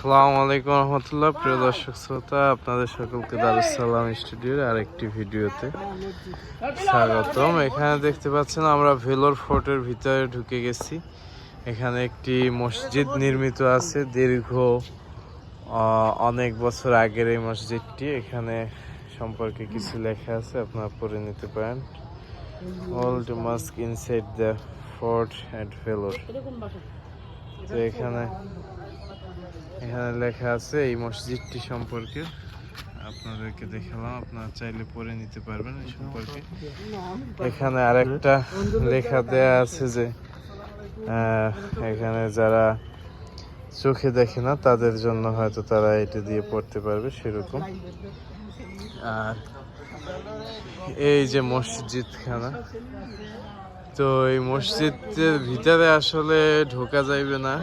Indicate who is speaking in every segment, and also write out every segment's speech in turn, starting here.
Speaker 1: আসসালামু আলাইকুম রহমতুল্লাহ। প্রিয় দর্শক শ্রোতা, আপনাদের সকলকে দারুসালাম স্টুডিওর আরেকটি ভিডিওতে স্বাগতম। এখানে দেখতে পাচ্ছেন আমরা ভেলোর ফোর্টের ভিতরে ঢুকে গেছি। এখানে একটি মসজিদ নির্মিত আছে দীর্ঘ অনেক বছর আগের এই মসজিদটি। এখানে সম্পর্কে কিছু লেখা আছে, আপনারা পড়ে নিতে পারেন। Old mosque inside the fort at Vellore তো এখানে এখানে লেখা আছে এই মসজিদটি সম্পর্কে। আপনাদেরকে দেখালাম, আপনারা চাইলে পড়ে নিতে পারবেন এই সম্পর্কে। এখানে আরেকটা লেখা দেয়া আছে যে এখানে যারা চোখে দেখে না, তাদের জন্য হয়তো তারা এটা দিয়ে পড়তে পারবে সেরকম। আর এই যে মসজিদখানা তো এই মসজিদের ভিতরে আসলে ঢোকা যাইবে না।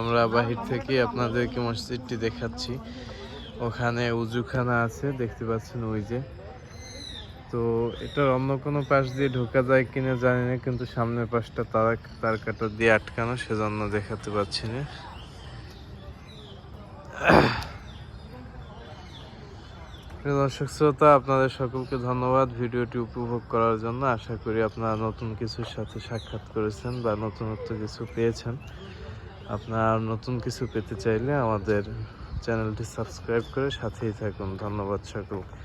Speaker 1: আমরা বাহির থেকে আপনাদেরকে মসজিদটি দেখাচ্ছি। ওখানে উজুখানা আছে, দেখতে পাচ্ছেন ওই যে। তো এটার অন্য কোনো পাশ দিয়ে ঢোকা যায় কিনা জানি না, কিন্তু সামনের পাশটা তারা তার কাটা দিয়ে আটকানো, সেজন্য দেখাতে পারছি না। দর্শক শ্রোতা, আপনাদের সকলকে ধন্যবাদ ভিডিওটি উপভোগ করার জন্য। আশা করি আপনারা নতুন কিছুর সাথে সাক্ষাৎ করেছেন বা নতুনত্ব কিছু পেয়েছেন। আপনারা নতুন কিছু পেতে চাইলে আমাদের চ্যানেলটি সাবস্ক্রাইব করে সাথেই থাকুন। ধন্যবাদ সকলকে।